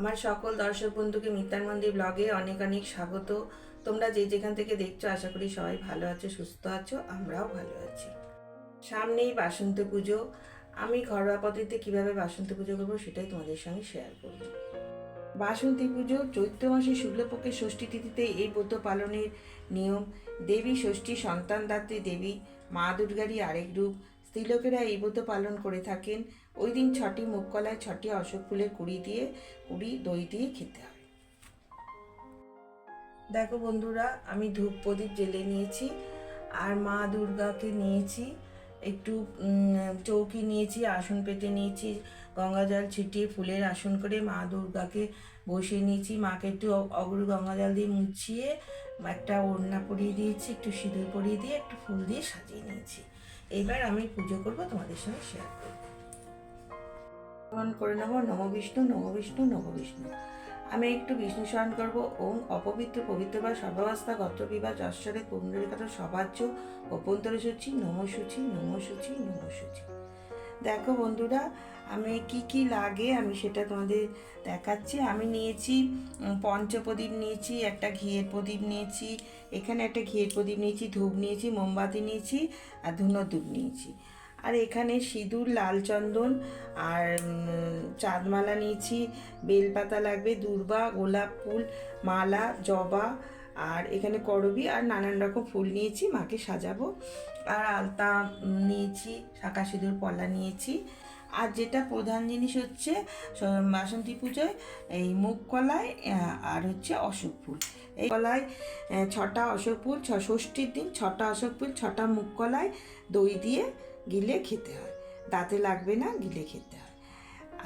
আমার সকল দর্শক বন্ধুকে মিতার মন্দির ব্লগে অনেক অনেক স্বাগত। তোমরা যে যেখান থেকে দেখছ, আশা করি সবাই ভালো আছো, সুস্থ আছো, আমরাও ভালো আছি। সামনেই বাসন্ত পুজো। আমি ঘরোয়া পদ্ধতিতে কীভাবে বাসন্তী পুজো করব সেটাই তোমাদের সঙ্গে শেয়ার করব। বাসন্তী পুজো, চৈত্র মাসে শুক্লপক্ষের ষষ্ঠী তিথিতে এই ব্রত পালনের নিয়ম। দেবী, ষষ্ঠী, সন্তানদাত্রী, দেবী মা দুর্গারই আরেক রূপ। স্ত্রীলোকেরা এই ব্রত পালন করে থাকেন। ওই দিন ছটি মুখকলায় ছটি অশোক ফুলের কুড়ি দিয়ে, কুড়ি দই দিয়ে খেতে হয়। দেখো বন্ধুরা, আমি ধূপ প্রদীপ জেলে নিয়েছি, আর মা দুর্গাকে নিয়েছি, একটু চৌকি নিয়েছি, আসন পেতে নিয়েছি, গঙ্গা জল ছিটিয়ে ফুলের আসন করে মা দুর্গাকে বসিয়ে নিয়েছি। মাকে একটু অগরু গঙ্গা জল দিয়ে মুছিয়ে, একটা ওড়না পরিয়ে দিয়েছি, একটু সিঁদুর পরিয়ে দিয়ে, একটু ফুল দিয়ে সাজিয়ে নিয়েছি। এবার আমি পুজো করব তোমাদের সঙ্গে শেয়ার করব। স্মরণ করে নেব, নম বিষ্ণু নম বিষ্ণু আমি একটু বিষ্ণু স্মরণ করব। ওম অপবিত্র পবিত্র বা সর্বাবস্থা গত্র বিবাহ যশ্বরে পুণ্ডরিকাত সবাজ্য, অভ্যন্তর সূচি, নম সূচি নম সূচি নম সূচি। দেখো বন্ধুরা, আমি কি কি লাগে আমি সেটা তোমাদের দেখাচ্ছি। আমি নিয়েছি পঞ্চপ্রদীপ নিয়েছি, একটা ঘিয়ের প্রদীপ নিয়েছি, এখানে একটা ঘিয়ের প্রদীপ নিয়েছি, ধূপ নিয়েছি, মোমবাতি নিয়েছি আর ধুনো ধূপ নিয়েছি। আর এখানে সিঁদুর, লাল চন্দন আর চাঁদমালা নিয়েছি, বেলপাতা লাগবে, দূর্বা, গোলাপ ফুল, মালা, জবা আর এখানে করবি আর নানান রকম ফুল নিয়েছি, মাকে সাজাবো। আর আলতা নিয়েছি শাঁকা সিঁদুর পলা নিয়েছি। আর যেটা প্রধান জিনিস হচ্ছে বাসন্তী পুজোয় এই মুগ কলায় আর হচ্ছে অশোক ফুল। এই কলায় ছটা অশোক ফুল, ছ, ষষ্ঠীর দিন ছটা অশোক ফুল, ছটা মুগ কলায় দই দিয়ে গিলে খেতে হয়। দাঁতে লাগবে না, গিলে খেতে হয়।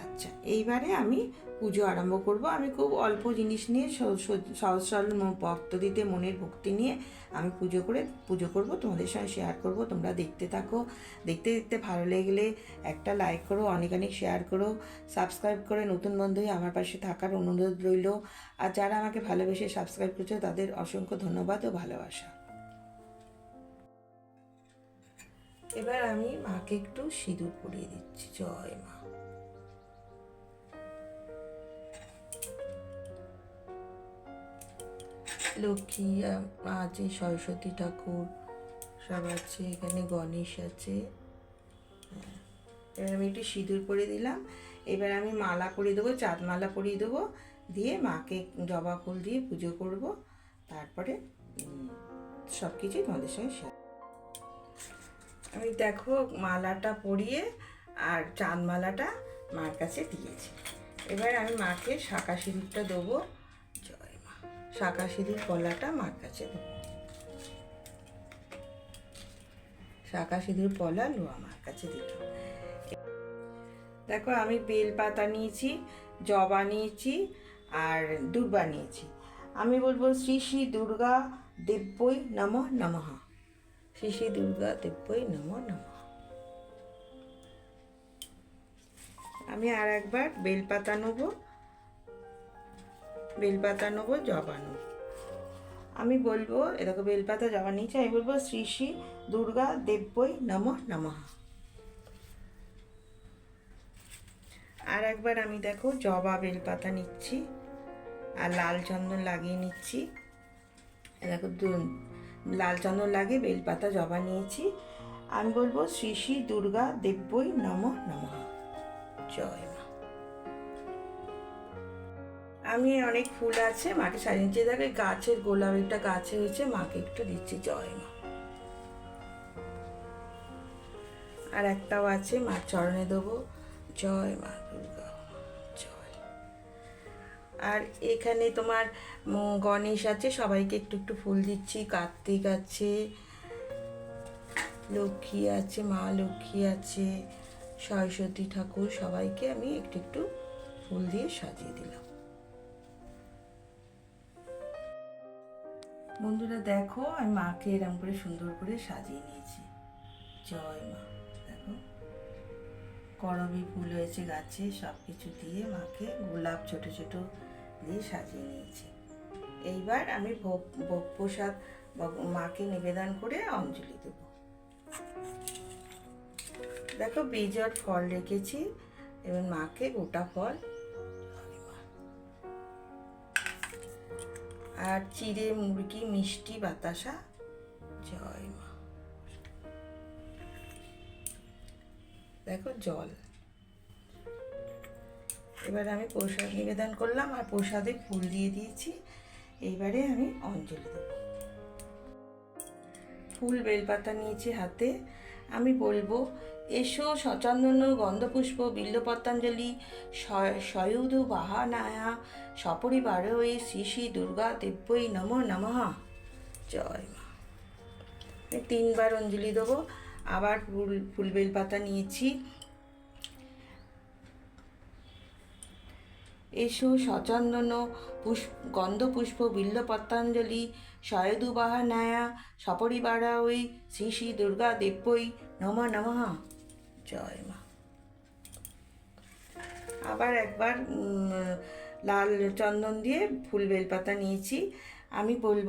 আচ্ছা এইবারে আমি পুজো আরম্ভ করব। আমি খুব অল্প জিনিস নিয়ে সহজ সরল ভক্তদিতে মনের ভক্তি নিয়ে আমি পুজো করে, পুজো করব। তোমাদের সঙ্গে শেয়ার করব। তোমরা দেখতে থাকো। দেখতে দেখতে ভালো লাগলে একটা লাইক করো, অনেক অনেক শেয়ার করো। সাবস্ক্রাইব করে নতুন বন্ধু হয়ে আমার পাশে থাকার অনুরোধ রইল। আর যারা আমাকে ভালোবেসে সাবস্ক্রাইব করছ, তাদের অসংখ্য ধন্যবাদ ও ভালোবাসা। এবার আমি মাকে একটু সিঁদুর পরিয়ে দিচ্ছি। জয় মা। লক্ষ্মী আছে, সরস্বতী ঠাকুর, সব আছে, এখানে গণেশ আছে। হ্যাঁ। এবার আমি একটু সিঁদুর পরে দিলাম। এবার আমি মালা করে দেবো চাঁদ মালা পরিয়ে দেবো। দিয়ে মাকে জবা ফুল দিয়ে পুজো করব। তারপরে সব কিছুই তোমাদের সঙ্গে শেয়ার আমি দেখো মালাটা পরিয়ে আর চাঁদ মালাটা মার কাছে দিয়েছি। এবার আমি মাকে শাঁকা সিঁদুরটা দেবো। শাঁকা সিঁদুর কলাটা মার কাছে দেবো শাঁকা সিঁদুর পলা লো আমার কাছে দিল দেখো আমি বেল পাতা নিয়েছি, জবা নিয়েছি আর দুর্বা নিয়েছি। আমি বলব শ্রী শ্রী দুর্গা দেব্যই নম নমঃ। শ্রী শ্রী দুর্গা দেব্যই নম নমঃ। আমি আর একবার বেলপাতা নেব। বেলপাতা নেব, জবা নেব। আমি বলব, এরকম বেলপাতা, জবা নিয়েছি আমি বলব শ্রী শ্রী দুর্গা দেব্যই নম নমঃ। আর একবার আমি দেখো, জবা বেলপাতা নিচ্ছি, আর লাল চন্দন লাগিয়ে নিচ্ছি। দেখো লাল চন্দন লাগিয়ে বেলপাতা, জবা নিয়েছি। আমি বলব শ্রী শ্রী দুর্গা দেব্যই নম নমঃ। জয় আমি অনেক ফুল আছে, মাকে সাজিয়ে নিচ্ছি দেখো গাছের গোলাপ, একটা গাছে হয়েছে, মাকে একটু দিচ্ছি জয় মা। আর একটাও আছে, মার চরণে দেবো, জয় মা দুর্গা জয়। আর এখানে তোমার গণেশ আছে, সবাইকে একটু একটু ফুল দিচ্ছি, কার্তিক আছে, লক্ষ্মী আছে, মা লক্ষ্মী আছে, সরস্বতী ঠাকুর সবাইকে আমি একটু একটু ফুল দিয়ে সাজিয়ে দিলাম। বন্ধুরা দেখো, আমি মাকে এরম করে সুন্দর করে সাজিয়ে নিয়েছি। জয় মা। দেখো, করবি ফুল হয়েছে গাছে সব কিছু দিয়ে মাকে গোলাপ ছোট ছোট দিয়ে সাজিয়ে নিয়েছি। এইবার আমি ভোগ ভোগ প্রসাদ মাকে নিবেদন করে অঞ্জলি দেব। দেখো বীজর ফল রেখেছি, এবার মাকে গোটা ফল আর চিড়ে মুরগি মিষ্টি বাতাসা। জয় মা। দেখো জল। এবার আমি প্রসাদ নিবেদন করলাম আর প্রসাদে ফুল দিয়ে দিয়েছি। এইবারে আমি অঞ্জলি দেবো। ফুল বেলপাতা নিয়েছি হাতে। আমি বলব এসো সচন্দন গন্ধপুষ্প বিল্লপত্তাঞ্জলি সয়ুধ বাহানায়া, সপরিবার ওই শ্রী শ্রী দুর্গা দেব্যই নম নমঃ। জয় মা। তিনবার অঞ্জলি দেবো, আবার ফুল ফুল বেলপাতা নিয়েছি। এসো সচন্দন পুষ্প, গন্ধপুষ্প বিল্লপত্তাঞ্জলি সয়দুবাহানায়া সপরিবারা ওই শ্রী শ্রী দুর্গা দেব্যই নম নমঃ। জয় মা আবার একবার লাল চন্দন দিয়ে ফুল বেলপাতা নিয়েছি। আমি বলব,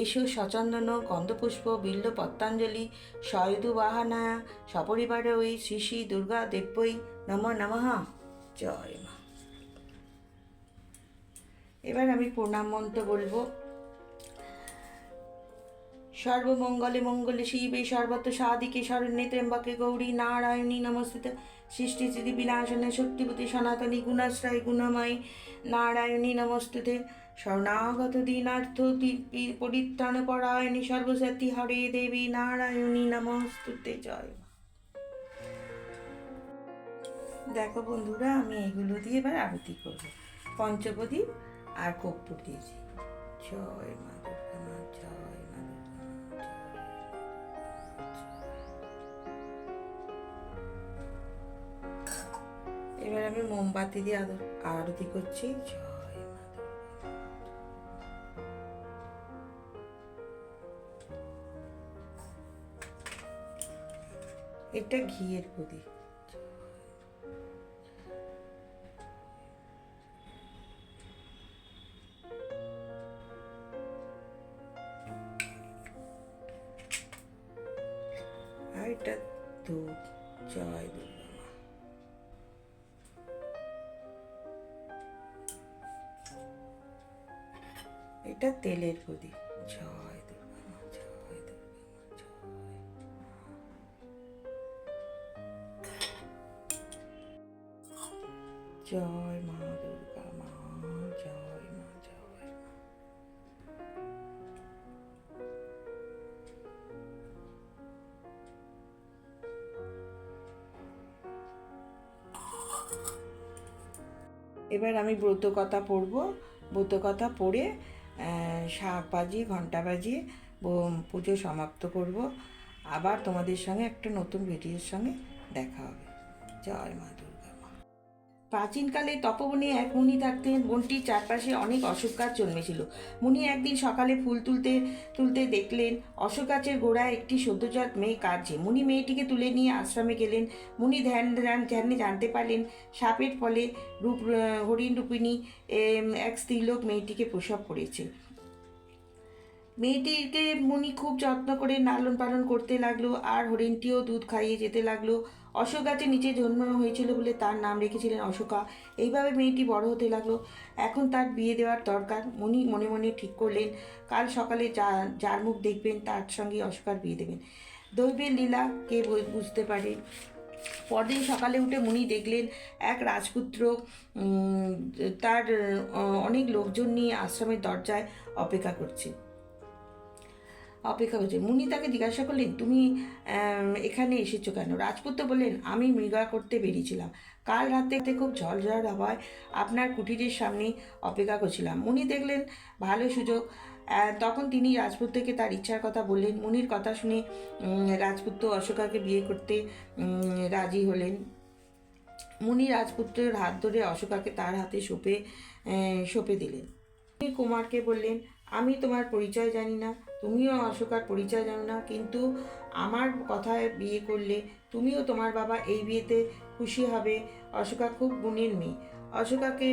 এসো সচন্দন, গন্ধপুষ্প, বিল্ল পত্তাঞ্জলি, সয়দু বাহানায়া সপরিবারে ওই শ্রী শ্রী দুর্গা দেব্যই নম নমঃ জয় মা এবার আমি প্রণাম মন্ত্র বলব। সর্বমঙ্গলে মঙ্গলে শিবে সর্বত সাদিকে শরণ্যে ত্র্যম্বকে গৌরী নারায়ণী নমস্তে সৃষ্টি স্থিতি বিনাশনে শক্তিপতি সনাতনী গুণাশ্রয় গুণময়ী নারায়ণী নমস্তুতে। শরণাগত দীনার্থ পরিত্রাণ পরায়ণী সর্বসতী হরে দেবী নারায়ণী নমস্তুতে। জয় দেখো বন্ধুরা, আমি এগুলো দিয়ে এবার আরতি করব। পঞ্চপ্রদীপ আর কর্পূর দিয়েছি। জয় মা দুর্গা জয়। এবার আমি মোমবাতি দিয়ে আদর- আরতি করছি। এটা ঘিয়ের প্রদীপ। আর এটা ধূপ জয় দুর্গা। এটা তেলের প্রদীপ। জয় দুর্গা মা, জয় দুর্গা মা, জয়। মা দুর্গা মা, জয় মা জয় মা। এবার আমি ব্রত কথা পড়ব। ব্রত কথা পড়ে শাক বাজিয়ে ঘণ্টা বাজিয়ে পুজো সমাপ্ত করব। আবার তোমাদের সঙ্গে একটা নতুন ভিডিওর সঙ্গে দেখা হবে। জয় মা দুর্গা। মা প্রাচীনকালে তপবনে এক মুনি থাকতেন। বনটির চারপাশে অনেক অশোক গাছ জন্মেছিল। মুনি একদিন সকালে ফুল তুলতে তুলতে দেখলেন অশোক গাছের গোড়ায় একটি সদ্যজাত মেয়ে কাঁদছে। মুনি মেয়েটিকে তুলে নিয়ে আশ্রমে গেলেন। মুনি ধ্যান ধ্যান জানতে পারলেন সাপের ফলে রূপ হরিণ রূপিণী এক স্ত্রীলোক মেয়েটিকে প্রসব করেছে। মেয়েটিকে মুনি খুব যত্ন করে লালন পালন করতে লাগল। আর হরিণটিও দুধ খাইয়ে যেতে লাগল। অশোক গাছের নিচে জন্ম হয়েছিল বলে তার নাম রেখেছিলেন অশোকা। এইভাবে মেয়েটি বড় হতে লাগল। এখন তার বিয়ে দেওয়ার দরকার। মুনি মনে মনে ঠিক করলেন, কাল সকালে যা, যার মুখ দেখবেন তার সঙ্গে অশোকার বিয়ে দেবেন। দৈবের লীলা কে বুঝতে পারে? পরদিন সকালে উঠে মুনি দেখলেন, এক রাজপুত্র তার অনেক লোকজন নিয়ে আশ্রমের দরজায় অপেক্ষা করছে। অপেক্ষা করছে। মুনি তাকে জিজ্ঞাসা করলেন, তুমি এখানে এসেছ কেন? রাজপুত্র বললেন, আমি মৃগা করতে বেরিয়েছিলাম। কাল রাতে খুব ঝড় হওয়ায় আপনার কুটিরের সামনে অপেক্ষা করছিলাম। মুনি দেখলেন ভালো সুযোগ। তখন তিনি রাজপুত্রকে তার ইচ্ছার কথা বললেন। মুনির কথা শুনে রাজপুত্র অশোকাকে বিয়ে করতে রাজি হলেন। মুনি রাজপুত্রের হাত ধরে অশোকাকে তার হাতে সঁপে সঁপে দিলেন। কুমারকে বললেন, আমি তোমার পরিচয় জানি না। তুমিও অশোকার পরিচয় জানো না, কিন্তু আমার কথায় বিয়ে করলে তুমিও তোমার বাবা এই বিয়েতে খুশি হবে। অশোকা খুব গুণের মেয়ে। অশোকাকে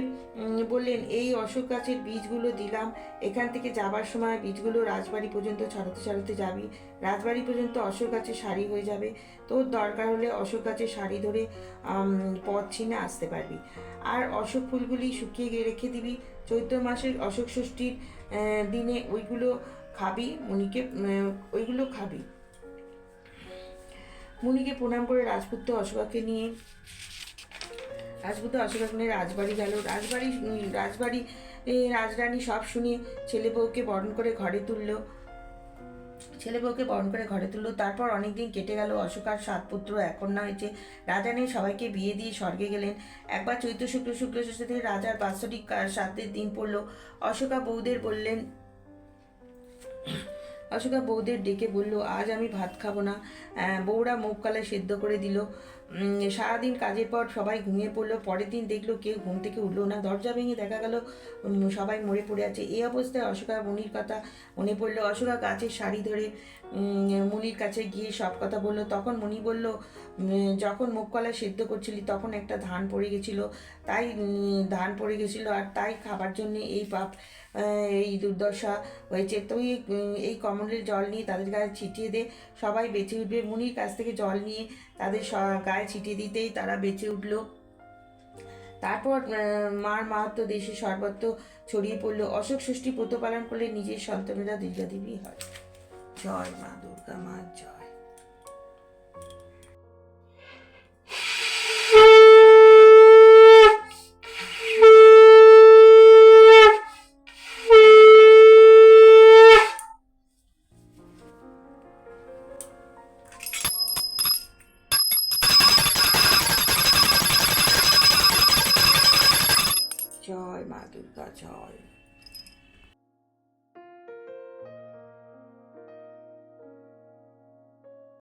বললেন, এই অশোক গাছের বীজগুলো দিলাম। এখান থেকে যাবার সময় বীজগুলো রাজবাড়ি পর্যন্ত ছড়াতে ছড়াতে যাবি। রাজবাড়ি পর্যন্ত অশোক গাছের শাড়ি হয়ে যাবে। তোর দরকার হলে অশোক গাছের শাড়ি ধরে পথ ছিনে আসতে পারবি। আর অশোক ফুলগুলি শুকিয়ে রেখে দিবি। চৈত্র মাসের অশোক ষষ্ঠীর দিনে ওইগুলো খাবি, মুনিকে ওইগুলো খাবি। মুনিকে প্রণাম করে রাজপুত্র অশোকাকে নিয়ে, রাজপুত্র অশোকাকে নিয়ে রাজবাড়ি গেল। রাজবাড়ি রাজবাড়ি রাজরানী সব শুনে ছেলে বউকে বরণ করে ঘরে তুললো। ছেলে বউকে বরণ করে ঘরে তুললো। তারপর অনেকদিন কেটে গেল। অশোকার সাত পুত্র এক কন্যা হয়েছে। রাজা নিয়ে সবাইকে বিয়ে দিয়ে স্বর্গে গেলেন। একবার চৈত্র শুক্ল শুক্ল ষষ্ঠী থেকে রাজার বাৎসরিক সাতের দিন পড়ল। অশোকা বৌদের বললেন অশোকা বৌদের ডেকে বলল, আজ আমি ভাত খাব না। বউরা মুখ কালে সেদ্ধ করে দিল। সারাদিন কাজের পর সবাই ঘুমিয়ে পড়ল। পরের দিন দেখল কেউ ঘুম থেকে উঠল না। দরজা ভেঙে দেখা গেল সবাই মরে পড়ে আছে। এই অবস্থায় অশোকা মুনির কথা মনে পড়ল। অশোকা গাছের শাড়ি ধরে মুনির কাছে গিয়ে সব কথা বলল। তখন মুনি বলল যখন মুখ কলা সেদ্ধ করছিলি তখন একটা ধান পড়ে গেছিল। তাই ধান পড়ে গেছিল আর তাই খাবার জন্য এই পাপ এই দুর্দশা হয়েছে। তুই এই কমলের জল নিয়ে তাদের গায়ে ছিটিয়ে দে। সবাই বেঁচে উঠবে। মুনির কাছ থেকে জল নিয়ে তাদের গায়ে ছিটিয়ে দিতেই তারা বেঁচে উঠল। তারপর মার মাহাত্ম দেশে সর্বত্র ছড়িয়ে পড়ল। অশোক ষষ্ঠী ব্রত পালন করলে নিজের সন্তানেরা দীর্ঘাদেবী হয়। জয় মা দুর্গা মা, জয়।